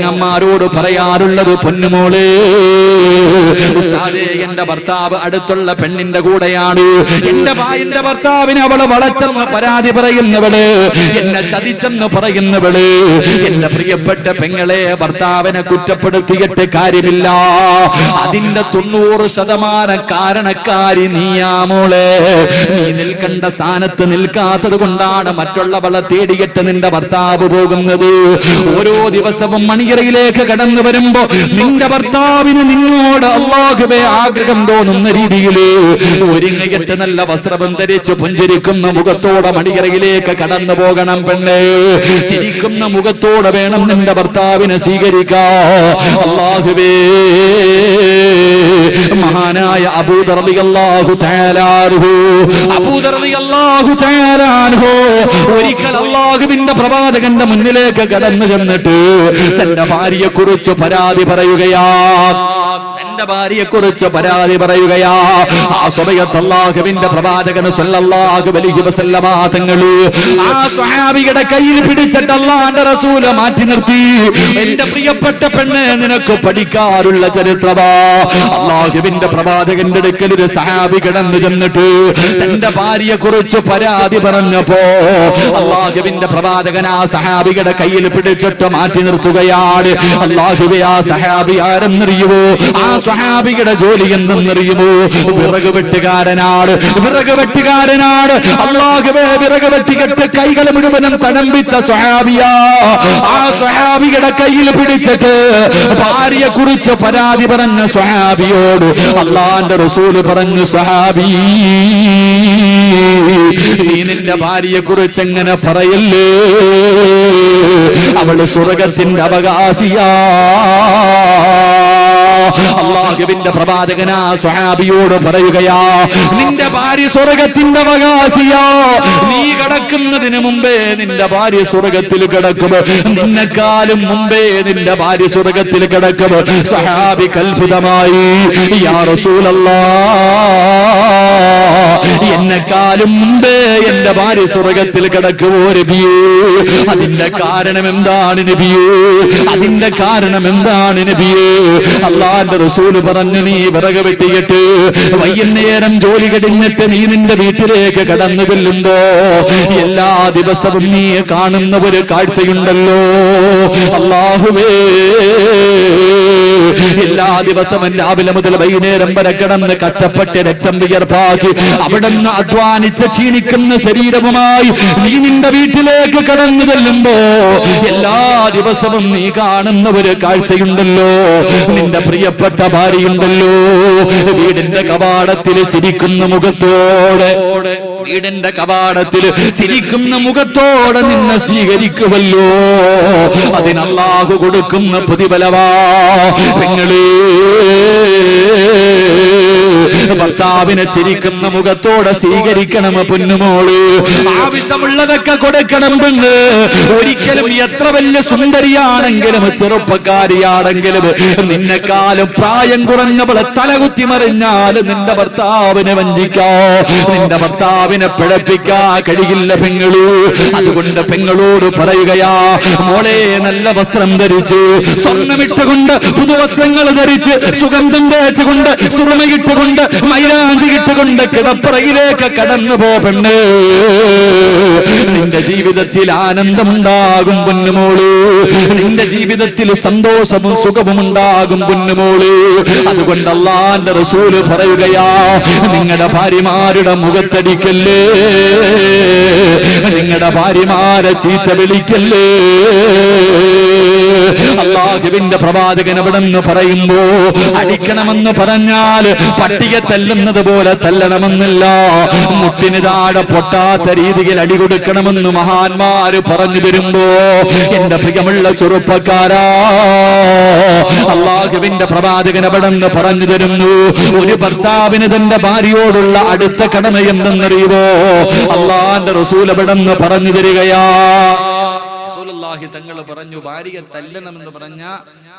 പെങ്ങന്മാരോട് പറയാറുള്ളത് പൊന്നുമോൾ. ഉസ്താദേ എന്റെ ഭർത്താവ് അടുത്തുള്ള പെണ്ണിന്റെ കൂടെയാണ്. എന്റെ ഭായിന്റെ ഭർത്താവിന് അവൾ വളച്ചെന്ന് പരാതി പറയുന്നവൾ. എന്നെ ചതിച്ചെന്ന് പറയുന്നവൾ. എന്റെ പ്രിയപ്പെട്ട പെങ്ങളെ ഭർത്താവിനെ കുറ്റപ്പെടുത്തിയിട്ട് കാര്യമില്ല. അതിന്റെ തൊണ്ണൂറ് ശതമാനം കാരണക്കാരി നീയാ മോളെ. നീ നിൽക്കേണ്ട സ്ഥാനത്ത് നിൽക്കാത്തത് കൊണ്ടാണ് മറ്റുള്ളവളെ തേടിയിട്ട് നിന്റെ ഭർത്താവ് പോകുന്നത്. ഓരോ ദിവസവും മണിയറയിലേക്ക് കടന്നു വരുമ്പോ നിന്റെ ഭർത്താവിന് നിന്നോട് അള്ളാഹുവെ ആഗ്രഹം തോന്നുന്ന രീതിയിൽ ഒരുങ്ങിയിട്ട് നല്ല വസ്ത്രം ധരിച്ച് പുഞ്ചിരിക്കുന്ന മുഖത്തോടെ മണിയറയിലേക്ക് കടന്നു പോകണം പെണ്ണേ. ചിരിക്കുന്ന മുഖത്തോടെ വേണം നിന്റെ ഭർത്താവിനെ സ്വീകരിക്കാ അള്ളാഹുബേ മഹാനായ അബൂദർബി അള്ളാഹു തയ്യാറാഹു ഒരിക്കൽ അള്ളാഹുവിന്റെ പ്രവാചകന്റെ മുന്നിലേക്ക് കടന്നു ചെന്നിട്ട് തന്റെ ഭാര്യയെക്കുറിച്ച് പരാതി പറയുകയാ. തന്റെ ഭാര്യയെ കുറിച്ച് പരാതി പറയുകയാ. ആ സമയത്ത് അള്ളാഹുവിന്റെ പ്രവാചകന് സല്ലല്ലാഹു അലൈഹി വസല്ലമ തങ്ങൾ ആ സ്വഹാബിയുടെ കയ്യിൽ പിടിച്ചിട്ട് അള്ളാന്റെ റസൂല മാറ്റി നിർത്തി. എന്റെ പ്രിയപ്പെട്ട പെണ്ണ് നിനക്ക് പഠിക്കാറുള്ള ചരിത്രമാ. അള്ളാഹുവിന്റെ പ്രവാചകന്റെ അടുക്കൽ ഒരു സഹാബി കിടന്നു ചെന്നിട്ട് തന്റെ ഭാര്യയെ കുറിച്ച് പരാതി പറഞ്ഞപ്പോ അള്ളാഹുവിന്റെ പ്രവാചകൻ ആ സഹാബിയുടെ കയ്യിൽ പിടിച്ചിട്ട് മാറ്റി നിർത്തുകയാണ്. അള്ളാഹുവെ ആ സഹാബി ആരെന്നറിയുമോ ആ സ്വഹാബിയുടെ ജോലി എന്തെന്നറിയുമോ? വിറക് വെട്ടുകാരനാണ് വിറക് വെട്ടുകാരനാണ്. അള്ളാഹുവേ വിറക് വെട്ടിക്കെട്ട് കൈകൾ മുഴുവനും തണമ്പിച്ച സഹാബിയാ ആ സ്വഹാബിയുടെ കയ്യിൽ പിടിച്ചിട്ട് ഭാര്യയെ കുറിച്ച് പരാതി പറഞ്ഞ സഹാബിയോട് അള്ളാന്റെ റസൂൽ പറഞ്ഞു സഹാബി നീ നിന്റെ ഭാര്യയെ കുറിച്ച് എങ്ങനെ പറയല്ലേ? അവൾ സ്വർഗത്തിന്റെ അവകാശിയാ. അള്ളാഹുവിന്റെ പ്രവാചകനാ സ്വഹാബിയോട് പറയുകയാ നിന്റെ ഭാര്യ സ്വർഗത്തിന്റെ അവകാശിയാ. നീ കിടക്കുന്നതിന് മുമ്പേ നിന്റെ ഭാര്യ സ്വർഗത്തിൽ കിടക്കും. നിന്നെക്കാലും മുമ്പേ നിന്റെ ഭാര്യ സ്വർഗത്തിൽ കിടക്കും. സഹാബി കൽഭുതമായി യാ റസൂലല്ലാ എന്നെക്കാലും മുമ്പേ എന്റെ ഭാര്യ സ്വർഗത്തിൽ കിടക്കുമോ നബിയേ? അതിന്റെ കാരണം എന്താണ് നബിയേ? അതിന്റെ കാരണം എന്താണ് നബിയേ അള്ളാന്റെ റസൂൽ പറഞ്ഞു നീ വിറക് വെട്ടിയിട്ട് വൈകുന്നേരം ജോലി കടിഞ്ഞിട്ട് നീ നിന്റെ വീട്ടിലേക്ക് കടന്നു കൊല്ലുമ്പോ എല്ലാ ദിവസവും നീ കാണുന്ന ഒരു കാഴ്ചയുണ്ടല്ലോ. അള്ളാഹുവേ. എല്ലാ ദിവസവും രാവിലെ മുതൽ വൈകുന്നേരം വരെ കിടന്ന് കട്ടപ്പെട്ട് രക്തം വിയർപ്പാക്കി അവിടെ നിന്ന് അധ്വാനിച്ച് ക്ഷീണിക്കുന്ന ശരീരവുമായി നീ നിന്റെ വീട്ടിലേക്ക് കടന്നു ചെല്ലുമ്പോ എല്ലാ ദിവസവും നീ കാണുന്ന ഒരു കാഴ്ചയുണ്ടല്ലോ. നിന്റെ പ്രിയപ്പെട്ട ഭാര്യയുണ്ടല്ലോ. വീടിന്റെ കവാടത്തിൽ ചിരിക്കുന്ന മുഖത്തോടെ. വീടിന്റെ കവാടത്തിൽ ചിരിക്കുന്ന മുഖത്തോടെ നിന്നെ സ്വീകരിക്കുമല്ലോ അതിനല്ലാഹു കൊടുക്കുന്ന പ്രതിഫലവാ. പെങ്ങളേ. ഭർത്താവിനെ ചിരിക്കുന്ന മുഖത്തോടെ സ്വീകരിക്കണം പൊന്നുമോൾ. ആവശ്യമുള്ളതൊക്കെ കൊടുക്കണം പെണ്ണ്. ഒരിക്കലും എത്ര വലിയ സുന്ദരിയാണെങ്കിലും ചെറുപ്പക്കാരിയാണെങ്കിലും നിന്നെക്കാളും പ്രായം കുറഞ്ഞവളെ തലകുത്തി മറിഞ്ഞാൽ നിന്റെ ഭർത്താവിനെ വഞ്ചിക്കോ. നിന്റെ ഭർത്താവിനെ പിഴപ്പിക്കാ കഴിയില്ല പെങ്ങളു. അതുകൊണ്ട് പെങ്ങളോട് പറയുകയാ മോളെ നല്ല വസ്ത്രം ധരിച്ച് സ്വർണമിട്ടുകൊണ്ട് പുതുവസ്ത്രങ്ങൾ ധരിച്ച് സുഗന്ധം തേച്ചുകൊണ്ട് സുറമയിട്ടുകൊണ്ട് മൈലാഞ്ചി ഇട്ടുകൊണ്ട് കിടപ്പറയിലേക്ക് കടന്നു പോ നിന്റെ ജീവിതത്തിൽ ആനന്ദം ഉണ്ടാകും പൊന്നുമോൾ. നിന്റെ ജീവിതത്തിൽ സന്തോഷവും സുഖവും ഉണ്ടാകും പൊന്നുമോൾ. അതുകൊണ്ട് റസൂൽ പറയുകയാ നിങ്ങളുടെ ഭാര്യമാരുടെ മുഖത്തടിക്കല്ലേ? നിങ്ങളുടെ ഭാര്യമാരെ ചീത്ത വിളിക്കല്ലേ? അള്ളാഹുവിന്റെ പ്രവാചകൻ അവിടെ നിന്ന് പറയുമ്പോ അടിക്കണമെന്ന് പറഞ്ഞാൽ പട്ടിയെ തല്ലുന്നത് പോലെ തല്ലണമെന്നില്ല. മുട്ടിന് താഴെ പൊട്ടാത്ത രീതിയിൽ അടി കൊടുക്കണമെന്ന് മഹാന്മാര് പറഞ്ഞു വരുമ്പോ എന്റെ പ്രിയമുള്ള ചെറുപ്പക്കാരാ അള്ളാഹുവിന്റെ പ്രവാചകൻ അവിടെ നിന്ന് പറഞ്ഞു തരുന്നു? ഒരു ഭർത്താവിന് തന്റെ ഭാര്യയോടുള്ള അടുത്ത കടമ എന്തെന്നറിയുമോ അള്ളാന്റെ റസൂൽ അവിടെ നിന്ന് പറഞ്ഞു തരികയാ? റസൂലുള്ളാഹി തങ്ങൾ പറഞ്ഞു ഭാര്യയെ തല്ലണമെന്ന് പറഞ്ഞ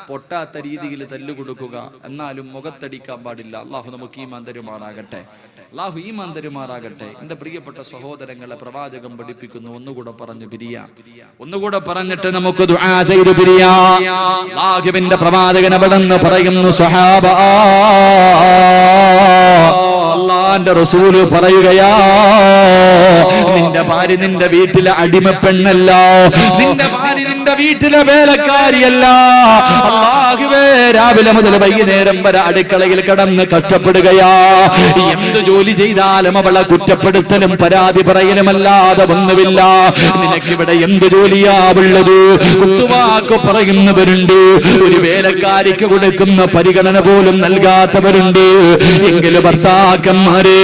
പൊട്ടാത്ത രീതിയിൽ തല്ലുകൊടുക്കുക. എന്നാലും മുഖത്തടിക്കാൻ പാടില്ല. അള്ളാഹു നമുക്ക് ഈ മന്ദരുമാറാകട്ടെ അള്ളാഹു ഈ മന്ദരുമാറാകട്ടെ എന്റെ പ്രിയപ്പെട്ട സഹോദരങ്ങളെ പ്രവാചകം പഠിപ്പിക്കുന്നു. ഒന്നുകൂടെ പറഞ്ഞു പിരിയാ. ഒന്നുകൂടെ പറഞ്ഞിട്ട് നമുക്ക് പ്രവാചകൻ അവിടെ നിന്ന് പറയുന്നു സഹാബ അള്ളാന്റെ റസൂൽ പറയുകയാ നിന്റെ ഭാര്യ നിന്റെ വീട്ടിലെ അടിമ പെണ്ണല്ല നിന്റെ ഭാര്യ നിന്റെ വീട്ടിലെ വേലക്കാരിയല്ല. അള്ളാഹുവേ രാവിലെ മുതൽ വൈകുന്നേരം വരെ അടുക്കളയിൽ കടന്ന് കഷ്ടപ്പെടുകയാ. എന്ത് ജോലി ചെയ്താലും അവളെ കുറ്റപ്പെടുത്തലും പരാതി പറയലും അല്ലാതെ ഒന്നുമില്ല. നിനക്കിവിടെ എന്ത് ജോലിയാ ഉള്ളത്? കുത്തുവാക്ക് പറയുന്നവരുണ്ട്. ഒരു വേലക്കാരിക്ക് കൊടുക്കുന്ന പരിഗണന പോലും നൽകാത്തവരുണ്ട്. എങ്കിലും ഭർത്താക്കന്മാരെ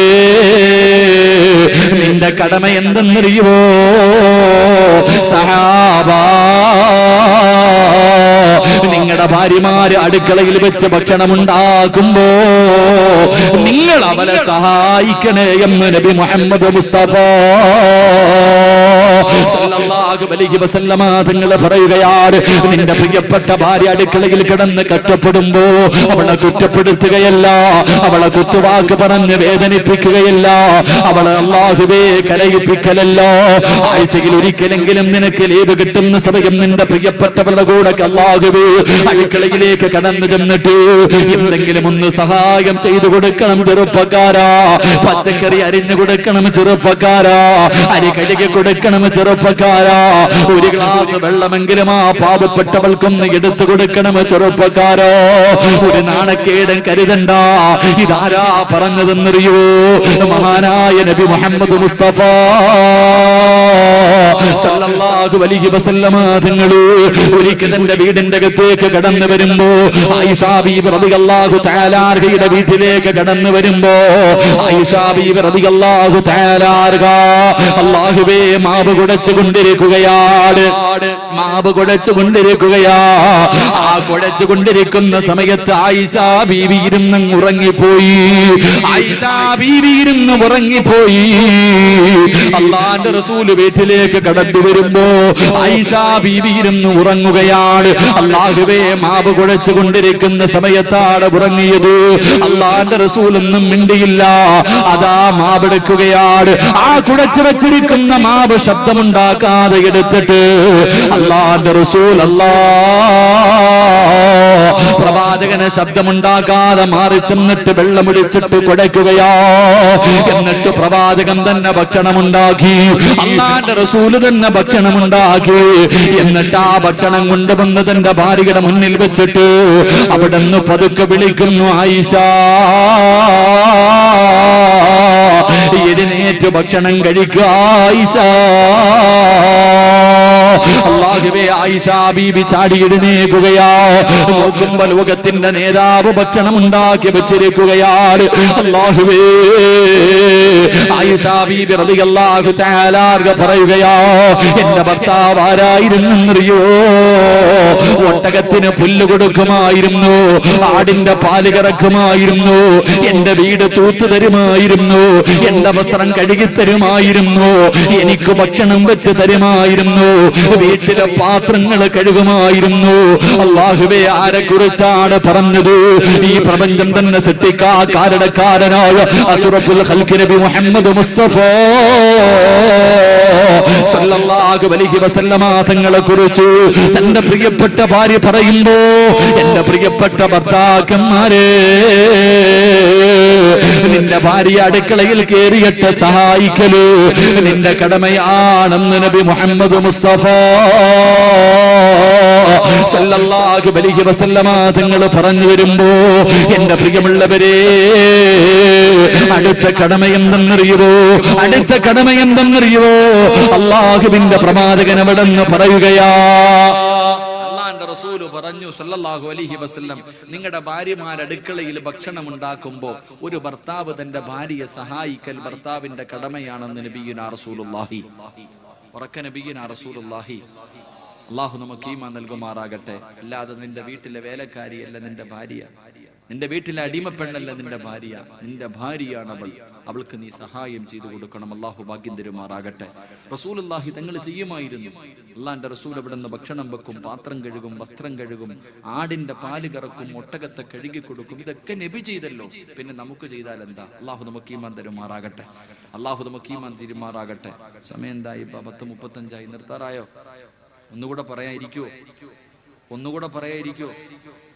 നിന്റെ കടമ എന്തെന്നറിയുവോ? സഹാബാ നിങ്ങളുടെ ഭാര്യമാര് അടുക്കളയിൽ വെച്ച് ഭക്ഷണം ഉണ്ടാക്കുമ്പോ നിങ്ങൾ അവനെ സഹായിക്കണേ എന്ന് നബി മുഹമ്മദ് മുസ്തഫ. തങ്ങൾ പറയുകയാണ് നിന്റെ പ്രിയപ്പെട്ട ഭാര്യ അടുക്കളയിൽ കിടന്ന് കഷ്ടപ്പെടുമ്പോ അവളെ കുറ്റപ്പെടുത്തുകയല്ല അവളെ കുത്തുവാക്ക് പറഞ്ഞ് വേദനിപ്പിക്കുകയല്ല അവളെ അള്ളാഹുവേ കരയിപ്പിക്കലല്ല. ആഴ്ചയിൽ ഒരിക്കലെങ്കിലും നിനക്ക് ലീവ് കിട്ടുന്ന സമയം നിന്റെ പ്രിയപ്പെട്ടവരുടെ കൂടെ അള്ളാഹുവേ അടുക്കളയിലേക്ക് കടന്നു ചെന്നിട്ട് എന്തെങ്കിലും ഒന്ന് സഹായം ചെയ്തു കൊടുക്കണം ചെറുപ്പക്കാരാ. പച്ചക്കറി അരിഞ്ഞു കൊടുക്കണം ചെറുപ്പക്കാരാ. അരി കഴുകി കൊടുക്കണം ചെറുപ്പക്കാരാ. ഒരു ഗ്ലാസ് വെള്ളമെങ്കിലും ആ പാവപ്പെട്ടവൾക്കൊന്ന് എടുത്തു കൊടുക്കണം ചെറുപ്പക്കാരോ. ഒരു നാണക്കേടൻ കരുതണ്ട. ഇതാരാ പറഞ്ഞതെന്നറിയോ മഹാനായ നബി മുഹമ്മദ് മുസ്തഫ. ഒരിക്കൽ വീടിന്റെ അകത്തേക്ക് കടന്നു വരുമ്പോ ആയിഷാ തആല കടന്നു വരുമ്പോ അല്ലാഹുവേ മാവ് കുടച്ചു കൊണ്ടിരിക്കുകയാണ്. മാവ് കുടച്ചു കൊണ്ടിരിക്കുകയാ. ആ കുടച്ചു കൊണ്ടിരിക്കുന്ന സമയത്ത് ആയിഷാ ബീവി ഉറങ്ങിപ്പോയി. ആയിഷാ ബീവി ഉറങ്ങിപ്പോയി. അള്ളാന്റെ റസൂൽ വീട്ടിലേക്ക് കടന്നു വരുമ്പോ ആയിഷാ ബീവി ഉറങ്ങുകയാണ്. അള്ളാഹുവേ മാവ് കുഴച്ചു കൊണ്ടിരിക്കുന്ന സമയത്താണ് ഉറങ്ങിയത്. അള്ളാന്റെ റസൂലൊന്നും മിണ്ടിയില്ല. അതാ മാവെടുക്കുകയാണ്. ആ കുഴച്ചു വെച്ചിരിക്കുന്ന മാവ് ശബ്ദമുണ്ടാക്കാതെ എടുത്തിട്ട് അള്ളാന്റെ റസൂൽ അല്ലാ. പ്രവാചകന് ശബ്ദമുണ്ടാക്കാതെ മാറി ചെന്നിട്ട് വെള്ളമൊഴിച്ചിട്ട് കുടയ്ക്കുകയാ. എന്നിട്ട് പ്രവാചകൻ തന്നെ ഭക്ഷണമുണ്ടാക്കി. അള്ളാന്റെ റസൂൽ തന്നെ ഭക്ഷണമുണ്ടാക്കി. എന്നിട്ട് ആ ഭക്ഷണം കൊണ്ടുവന്ന് തന്റെ ഭാര്യയുടെ മുന്നിൽ വെച്ചിട്ട് അവിടെ നിന്ന് പതുക്കെ വിളിക്കുന്നു ആയിഷ എഴുന്നേറ്റ് ഭക്ഷണം കഴിക്കുക അള്ളാഹുവേ ആയിഷ ബീബി ചാടി എഴുന്നേക്കുകയാ നോക്കുമ്പോ ലോകത്തിന്റെ നേതാവ് ഭക്ഷണം ഉണ്ടാക്കി വെച്ചിരിക്കുകയാണ്. അള്ളാഹുവേ ആയിഷ ബീബി റളിയല്ലാഹു തആല പറയുകയാ എന്റെ ഭർത്താവ് ആരായിരുന്നെന്നറിയോ? ഒട്ടകത്തിന് പുല്ല് കൊടുക്കുമായിരുന്നു ആടിന്റെ പാൽ കറക്കുമായിരുന്നു എന്റെ വീട് തൂത്തു തരുമായിരുന്നു എന്റെ വസ്ത്രം കഴുകി തരുമായിരുന്നു എനിക്ക് ഭക്ഷണം വെച്ച് തരുമായിരുന്നു വീട്ടിലെ പാത്രങ്ങൾ കഴുകുമായിരുന്നു. അള്ളാഹുവെ ആരെ കുറിച്ചാണ് പറഞ്ഞത്? ഈ പ്രപഞ്ചം തന്നെ സൃഷ്ടിക്കാ കാരണക്കാരനായ അസുറഫുൽ നബി മുഹമ്മദ് മുസ്തഫ. സല്ലല്ലാഹു അലൈഹി വസല്ലമ തങ്ങളെ കുറിച്ച് തന്റെ പ്രിയപ്പെട്ട ഭാര്യ പറയുമ്പോ എന്റെ പ്രിയപ്പെട്ട ഭർത്താക്കന്മാരെ നിന്റെ ഭാര്യ അടുക്കളയിൽ കേറിയിട്ട് സഹായിക്കൽ നിന്റെ കടമയാണെന്ന് നബി മുഹമ്മദ് മുസ്തഫ സല്ലല്ലാഹു അലൈഹി വസല്ലമ തങ്ങൾ പറഞ്ഞു വരുമ്പോ എന്റെ പ്രിയമുള്ളവരെ അടുത്ത കടമ എന്തെന്നറിയുവോ? അടുത്ത കടമ എന്തെന്നറിയുവോ? അള്ളാഹുവിന്റെ പ്രവാചകൻ അവിടെ നിന്ന് പറയുകയാ പറഞ്ഞു സല്ലല്ലാഹു അലൈഹി വസല്ലം നിങ്ങളുടെ ഭാര്യമാർ അടുക്കളയിൽ ഭക്ഷണം ഉണ്ടാക്കുമ്പോ ഒരു ഭർത്താവ് തന്റെ ഭാര്യയെ സഹായിക്കൽ ഭർത്താവിന്റെ കടമയാണെന്ന് റസൂലുള്ളാഹി. റസൂലുള്ളാഹി. അള്ളാഹു നമുക്ക് ഈമ നൽകുമാറാകട്ടെ. അല്ലാതെ നിന്റെ വീട്ടിലെ വേലക്കാരിയല്ല നിന്റെ ഭാര്യ. നിന്റെ വീട്ടിലെ അടിമപ്പെണ്ണല്ല നിന്റെ ഭാര്യ. നിന്റെ ഭാര്യയാണ് അവൾ. അവൾക്ക് നീ സഹായം ചെയ്തു കൊടുക്കണം. അള്ളാഹു ഭാഗ്യം തരുമാറാകട്ടെ. റസൂൽ അള്ളാഹി തങ്ങൾ ചെയ്യുമായിരുന്നു. അള്ളാന്റെ റസൂൽ അവിടെ നിന്ന് ഭക്ഷണം വെക്കും പാത്രം കഴുകും വസ്ത്രം കഴുകും ആടിന്റെ പാൽ കറക്കും ഒട്ടകത്തെ കഴുകി കൊടുക്കും. ഇതൊക്കെ നബി ചെയ്തല്ലോ. പിന്നെ നമുക്ക് ചെയ്താൽ എന്താ? അള്ളാഹു നമുക്ക് ഈമാൻ തരുമാറാകട്ടെ. അള്ളാഹു നമുക്ക് ഈമാൻ തിരുമാറാകട്ടെ. സമയം എന്തായി? പത്ത് മുപ്പത്തഞ്ചായി. നിർത്താറായോ? ഒന്നുകൂടെ പറയാതിരിക്കുവോ ഒന്നുകൂടെ പറയാതിരിക്കുവോ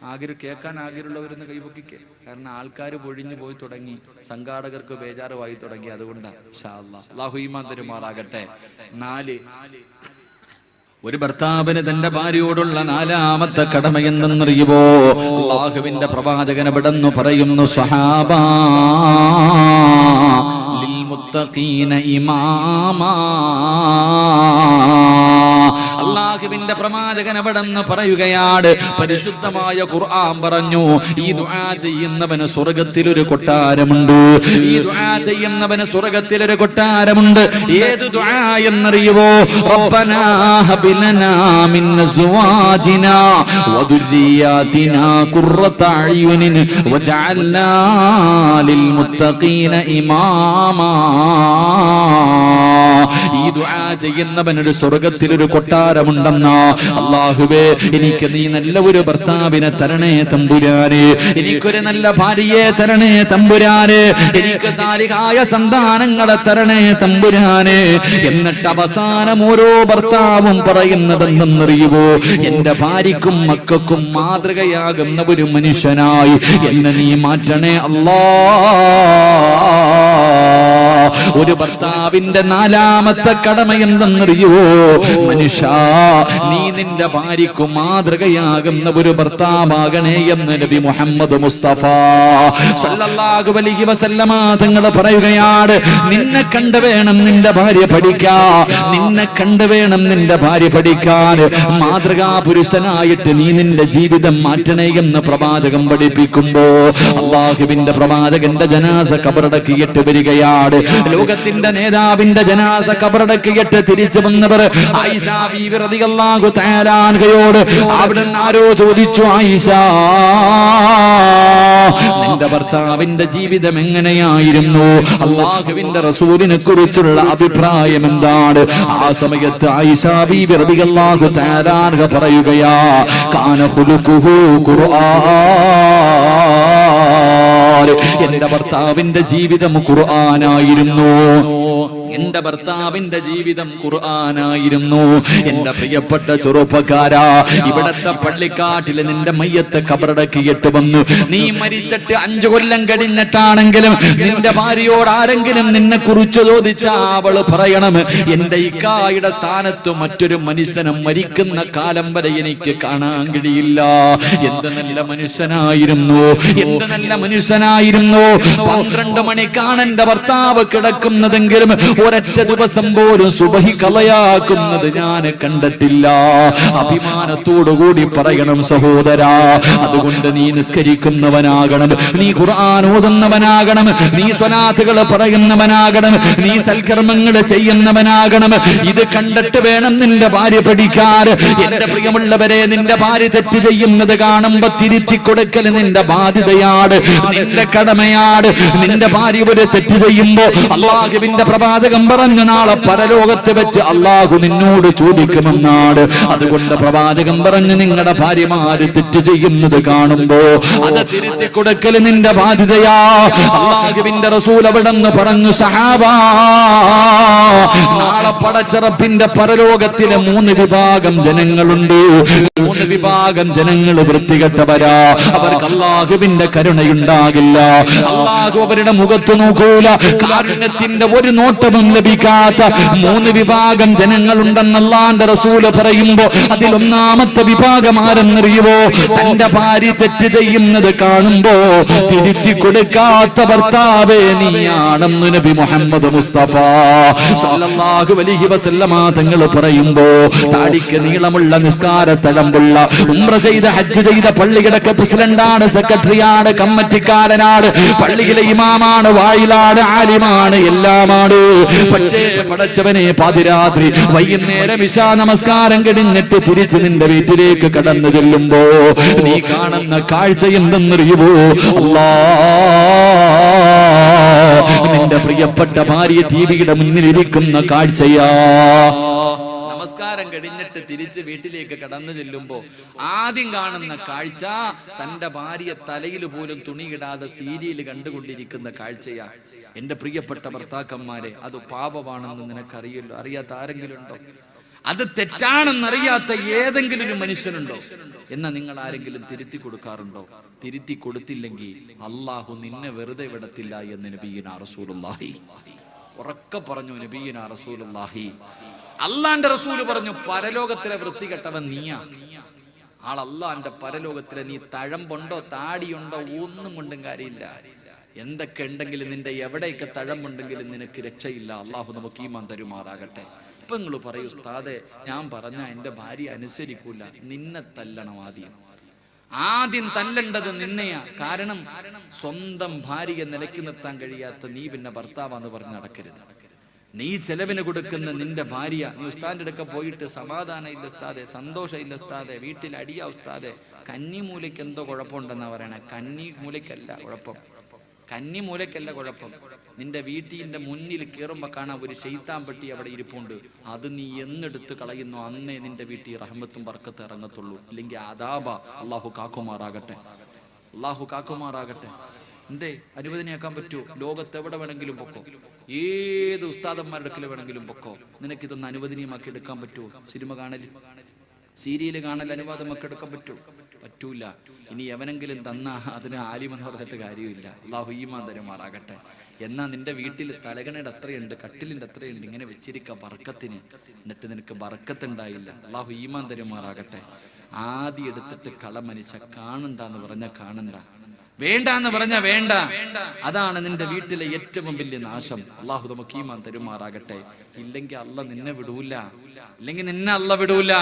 ആഗ്രഹം കേൾക്കാൻ ആകിരുള്ളവരെന്ന് കൈപൊക്കിക്കേ. കാരണം ആൾക്കാർ പൊഴിഞ്ഞു പോയി തുടങ്ങി. സംഘാടകർക്ക് ബേജാറുമായി തുടങ്ങി. അതുകൊണ്ടാ. അള്ളാഹു ഈമാൻ തരുമാറാകട്ടെ നാല്. ഒരു ഭർത്താവിന് തന്റെ ഭാര്യയോടുള്ള നാലാമത്തെ കടമ എന്തെന്നറിയുമോ അള്ളാഹുവിന്റെ പ്രവാചകൻ എവിടെന്നു പറയുന്നു സഹാബാ ഇമാമാ. അള്ളാഹുവിന്റെ പ്രവാചകൻ എവിടെന്ന് പറയുകയാണ് പരിശുദ്ധമായ ഖുർആൻ പറഞ്ഞു ഈ ദുആ ചെയ്യുന്നവന് സ്വർഗത്തിൽ ഒരു കൊട്ടാരമുണ്ട്. ഈ ദുആ ചെയ്യുന്നവന് സ്വർഗത്തിൽ ഒരു കൊട്ടാരമുണ്ട്. ഏത് ദുആ എന്നറിയുവോ? റബ്ബനാ ഹബ് ലനാ മിൻ അസ്വാജിനാ വദുരിയാതിനാ ഖുർറത അയുനിൻ വജഅൽനാ ലിൽ മുത്തഖീന ഇമാമാ. ഈ ദുആ ചെയ്യുന്നവനൊരു സ്വർഗത്തിൽ ഒരു കൊട്ടാരമുണ്ടെന്ന അള്ളാഹുവേ എനിക്ക് നീ നല്ല ഒരു ഭർത്താവിനെ തരണേ തമ്പുരാനെ. എനിക്കൊരു നല്ല ഭാര്യയെ തരണേ തമ്പുരാനെ. എനിക്ക് സാലിഹായ സന്താനങ്ങളെ തരണേ തമ്പുരാനെ. എന്നിട്ട് അവസാനം ഓരോ ഭർത്താവും പറയുന്നതെന്തെന്നറിയുവോ? എന്റെ ഭാര്യക്കും മക്കൾക്കും മാതൃകയാകുന്ന ഒരു മനുഷ്യനായി. എന്നെ നീ മാറ്റണേ അല്ലാ. ഒരു ഭർത്താവിന്റെ നാലാമത്തെ കടമ എന്തെന്നറിയോ മനുഷ്യ നീ നിന്റെ ഭാര്യയ്ക്ക് മാതൃകയാകുന്ന ഒരു ഭർത്താവാകണേ എന്ന് നബി മുഹമ്മദ് മുസ്തഫ സല്ലല്ലാഹു അലൈഹി വസല്ലമ തങ്ങൾ പറയുകയാണ് നിന്നെ കണ്ട് വേണം നിന്റെ ഭാര്യ പഠിക്കാ നിന്നെ കണ്ട് വേണം നിന്റെ ഭാര്യ പഠിക്കാൻ. മാതൃകാ പുരുഷനായിട്ട് നീ നിന്റെ ജീവിതം മാറ്റണേ എന്ന് പ്രവാചകം പഠിപ്പിക്കുമ്പോ അള്ളാഹുവിന്റെ പ്രവാചകന്റെ ജനാസ കബറടക്കിയിട്ട് വരികയാണ്. ലോകത്തിന്റെ നേതാവിന്റെ ജനാസ കബറടക്കിയിട്ട് തിരിച്ചു വന്നവർ തആല അൻഹയോട് അവിടുന്ന് ആരോ ചോദിച്ചു ആയിഷ നിന്റെ ഭർത്താവിന്റെ ജീവിതം എങ്ങനെയായിരുന്നു? അള്ളാഹുവിന്റെ റസൂലിനെ കുറിച്ചുള്ള അഭിപ്രായം എന്താണ്? ആ സമയത്ത് ആയിഷ റളിയല്ലാഹു തആല അൻഹ പറയുകയാ കാന ഖുർആൻ. എന്റെ ഭർത്താവിന്റെ ജീവിതം ഖുർആനായിരുന്നു. എന്റെ ഭർത്താവിന്റെ ജീവിതം ഖുർആനായിരുന്നു. എന്റെ പ്രിയപ്പെട്ട ചെറുപ്പക്കാരാ ഇവിടത്തെ പള്ളിക്കാട്ടിൽ നിന്റെ മയ്യത്ത് കബറടക്കിയിട്ട് വന്നു. നീ മരിച്ചിട്ട് അഞ്ചു കൊല്ലം കഴിഞ്ഞിട്ടാണെങ്കിലും നിന്റെ ഭാര്യയോട് ആരെങ്കിലും നിന്നെ കുറിച്ച് ചോദിച്ചാ അവൾ പറയണം. എന്റെ ഇക്കായുടെ സ്ഥാനത്ത് മറ്റൊരു മനുഷ്യനും മരിക്കുന്ന കാലം വരെ എനിക്ക് കാണാൻ കഴിയില്ല. എന്ത് നല്ല മനുഷ്യനായിരുന്നു. എന്ത് നല്ല മനുഷ്യനായിരുന്നു. പന്ത്രണ്ട് മണിക്കാണ് എന്റെ ഭർത്താവ് കിടക്കുന്നതെങ്കിലും ഒരൊറ്റ ദിവസം പോലും സുബഹി കളയാക്കുന്നത് ഞാൻ കണ്ടിട്ടില്ല. അഭിമാനത്തോടുകൂടി പറയണം സഹോദരാ അതുകൊണ്ട് നീ നിസ്കരിക്കുന്നവനാകണം നീ ഖുർആൻ ഓതുന്നവനാകണം നീ സ്വലാത്തുകൾ പറയുന്നവനാകണം നീ സൽക്കർമ്മങ്ങൾ ചെയ്യുന്നവനാകണം. ഇത് കണ്ടിട്ട് വേണം നിന്റെ ഭാര്യ പഠിക്കാൻ. എന്റെ പ്രിയമുള്ളവരെ നിന്റെ ഭാര്യ തെറ്റ് ചെയ്യുന്നത് കാണുമ്പോ തിരുത്തി കൊടുക്കൽ നിന്റെ ബാധ്യതയാണ് നിന്റെ കടമയാണ്. നിന്റെ ഭാര്യ ഒരു തെറ്റ് ചെയ്യുമ്പോ അള്ളാഹുവിന്റെ പ്രവാചകൻ പറഞ്ഞ നാളെ പരലോകത്ത് വെച്ച് അള്ളാഹു നിന്നോട് ചോദിക്കുമെന്നാണ്. അതുകൊണ്ട് പ്രവാചകം പറഞ്ഞ് നിങ്ങളുടെ ഭാര്യമാര് തെറ്റ് ചെയ്യുന്നത് കാണുമ്പോ അത് തിരുത്തി കൊടുക്കൽ നിന്റെ ബാധ്യതയാ. അള്ളാഹുവിന്റെ റസൂൽ അവിടെന്ന് പറഞ്ഞു സഹാബാ നാളെ പടച്ചിറപ്പിന്റെ പരലോകത്തിലെ മൂന്ന് വിഭാഗം ജനങ്ങളുണ്ട്. മൂന്ന് വിഭാഗം ജനങ്ങൾ വൃത്തികെട്ടവരാ. അവർക്ക് അള്ളാഹുവിന്റെ കരുണയുണ്ടാകില്ല. അള്ളാഹു അവരുടെ മുഖത്ത് നോക്കൂല. കാരുണ്യത്തിന്റെ ഒരു നോട്ടവും ലഭിക്കാത്ത മൂന്ന് വിഭാഗം ജനങ്ങളുണ്ടെന്നല്ലാന്റെ റസൂൽ പറയുമ്പോ അതിലൊന്നാമത്തെ വിഭാഗം ആരെന്നറിയുവോ? തന്റെ ഭാര്യ തെറ്റ് ചെയ്യുന്നത് കാണുമ്പോ തിരുത്തി കൊടുക്കാത്ത ഭർത്താവേ നീയാണെന്ന് നബി മുഹമ്മദ് മുസ്തഫ. സല്ലല്ലാഹു അലൈഹി വസല്ലമ തങ്ങൾ പറയുമ്പോ താടിക്ക് നീളമുള്ള നിസ്കാര സ്ഥലമ്പുള്ള ഉംറ ചെയ്ത ഹജ്ജ് ചെയ്ത പള്ളിയുടെ പ്രസിഡന്റാണ് സെക്രട്ടറിയാണ് കമ്മിറ്റിക്കാര കാലനാട് പള്ളിയിലെ ഇമാമാണ് വായിലാണ് ആലിമാണ് എല്ലാമാണ്. പക്ഷേ പടച്ചവനെ പാതിരാത്രി. വൈകുന്നേരം ഇശാ നമസ്കാരം കഴിഞ്ഞിട്ട് തിരിച്ച് നിന്റെ വീട്ടിലേക്ക് കടന്നു ചെല്ലുമ്പോ നീ കാണുന്ന കാഴ്ച എന്തെന്നറിയുമോ അല്ലാ. നിന്റെ പ്രിയപ്പെട്ട ഭാര്യ ടി വിയുടെ മുന്നിലിരിക്കുന്ന കാഴ്ചയാ. നമസ്കാരം കഴിഞ്ഞിട്ട് തിരിച്ച് വീട്ടിലേക്ക് കടന്നു ചെല്ലുമ്പോ ആദ്യം കാണുന്ന കാഴ്ച തന്റെ ഭാര്യ തലയിൽ പോലും തുണിയിടാതെ സീരിയൽ കണ്ടുകൊണ്ടിരിക്കുന്ന കാഴ്ചയാ. എന്റെ പ്രിയപ്പെട്ട ഭർത്താക്കന്മാരെ അത് പാപമാണെന്ന് നിനക്കറിയല്ലോ അറിയാത്ത ആരെങ്കിലും ഉണ്ടോ അത് തെറ്റാണെന്നറിയാത്ത ഏതെങ്കിലും ഒരു മനുഷ്യനുണ്ടോ? എന്നാ നിങ്ങൾ ആരെങ്കിലും തിരുത്തി കൊടുക്കാറുണ്ടോ? തിരുത്തി കൊടുത്തില്ലെങ്കിൽ അള്ളാഹു നിന്നെ വെറുതെ വിടത്തില്ല എന്ന് നബീന റസൂലുള്ളാഹി. ഉറക്ക പറഞ്ഞു നബീന റസൂലുള്ളാഹി അള്ളാന്റെ റസൂൽ പറഞ്ഞു പരലോകത്തിലെ വൃത്തികെട്ടവൻ നീയാ. ആളല്ലാന്റെ പരലോകത്തിലെ നീ തഴമ്പുണ്ടോ താടിയുണ്ടോ ഒന്നും കൊണ്ടും കാര്യമില്ല. എന്തൊക്കെ ഉണ്ടെങ്കിലും നിന്റെ എവിടെയൊക്കെ തഴമ്പുണ്ടെങ്കിലും നിനക്ക് രക്ഷയില്ല. അള്ളാഹു നമുക്ക് ഈമാൻ തരുമാറാകട്ടെ. ഇപ്പൊ നിങ്ങൾ പറയൂ ഉസ്താദെ ഞാൻ പറഞ്ഞ എന്റെ ഭാര്യ അനുസരിക്കൂല. നിന്നെ തല്ലണം ആദ്യം. ആദ്യം തല്ലേണ്ടത് നിന്നെയാ. കാരണം സ്വന്തം ഭാര്യയെ നിലയ്ക്ക് നിർത്താൻ കഴിയാത്ത നീ പിന്നെ ഭർത്താവാന്ന് പറഞ്ഞ് നടക്കരുത്. നീ ചെലവിന് കൊടുക്കുന്ന നിന്റെ ഭാര്യ നീ ഉസ്താദിന്റെ അടുക്ക പോയിട്ട് സമാധാനം ഇല്ല ഉസ്താദെ സന്തോഷം ഇല്ല ഉസ്താദെ വീട്ടിൽ അടിയ ഉസ്താദെ. കന്നി മൂലയ്ക്ക് എന്തോ കുഴപ്പമുണ്ടെന്നാ പറയണേ. കന്നി മൂലയ്ക്കല്ല കുഴപ്പം. കന്നി മൂലയ്ക്കല്ല കുഴപ്പം. നിന്റെ വീട്ടിന്റെ മുന്നിൽ കയറുമ്പോ കാണാൻ ഒരു ശൈത്താൻ പെട്ടി അവിടെ ഇരിപ്പുണ്ട്. അത് നീ എന്നെടുത്ത് കളയുന്നു. അന്നേ നിന്റെ വീട്ടിൽ റഹ്മത്തും വർക്കത്ത് ഇറങ്ങത്തുള്ളൂ. ഇല്ലെങ്കിൽ അതാബ അള്ളാഹു കാക്കുമാറാകട്ടെ. അള്ളാഹു കാക്കുമാറാകട്ടെ. എന്തേ? അനുവദനയാക്കാൻ പറ്റുമോ ലോകത്ത് എവിടെ വേണമെങ്കിലും പൊക്കോ. ഏത് ഉസ്താദന്മാരുടെ അടുക്കൽ വേണമെങ്കിലും പൊക്കോ. നിനക്കിതൊന്ന് അനുവദനീയമാക്കി എടുക്കാൻ പറ്റുമോ സിനിമ കാണൽ സീരിയൽ കാണൽ അനുവാദമൊക്കെ എടുക്കാൻ പറ്റുമോ പറ്റൂല. ഇനി എവനെങ്കിലും തന്ന അതിന് ആലിമെന്ന് പറഞ്ഞിട്ട് കാര്യമില്ല. അള്ളാഹു ഈമാൻ തരുമാറാകട്ടെ. എന്നാ നിന്റെ വീട്ടിൽ തലകണയുടെ അത്രയുണ്ട് കട്ടിലിന്റെ അത്രയുണ്ട് ഇങ്ങനെ വെച്ചിരിക്ക ബർക്കത്തിന് എന്നിട്ട് നിനക്ക് ബർക്കത്തുണ്ടായില്ല അള്ളാഹു ഈമാൻ തരുമാറാകട്ടെ. ആദ്യം എടുത്തിട്ട് കളമനിച്ച കാണണ്ടെന്ന് പറഞ്ഞ കാണണ്ട. വേണ്ട എന്ന് പറഞ്ഞ വേണ്ട. അതാണ് നിന്റെ വീട്ടിലെ ഏറ്റവും വലിയ നാശം. അള്ളാഹു നമുക്ക് ഈമാൻ തരുമാറാകട്ടെ. ഇല്ലെങ്കിൽ അല്ല നിന്നെ വിടൂല. ഇല്ലെങ്കിൽ നിന്നെ അല്ല വിടൂല.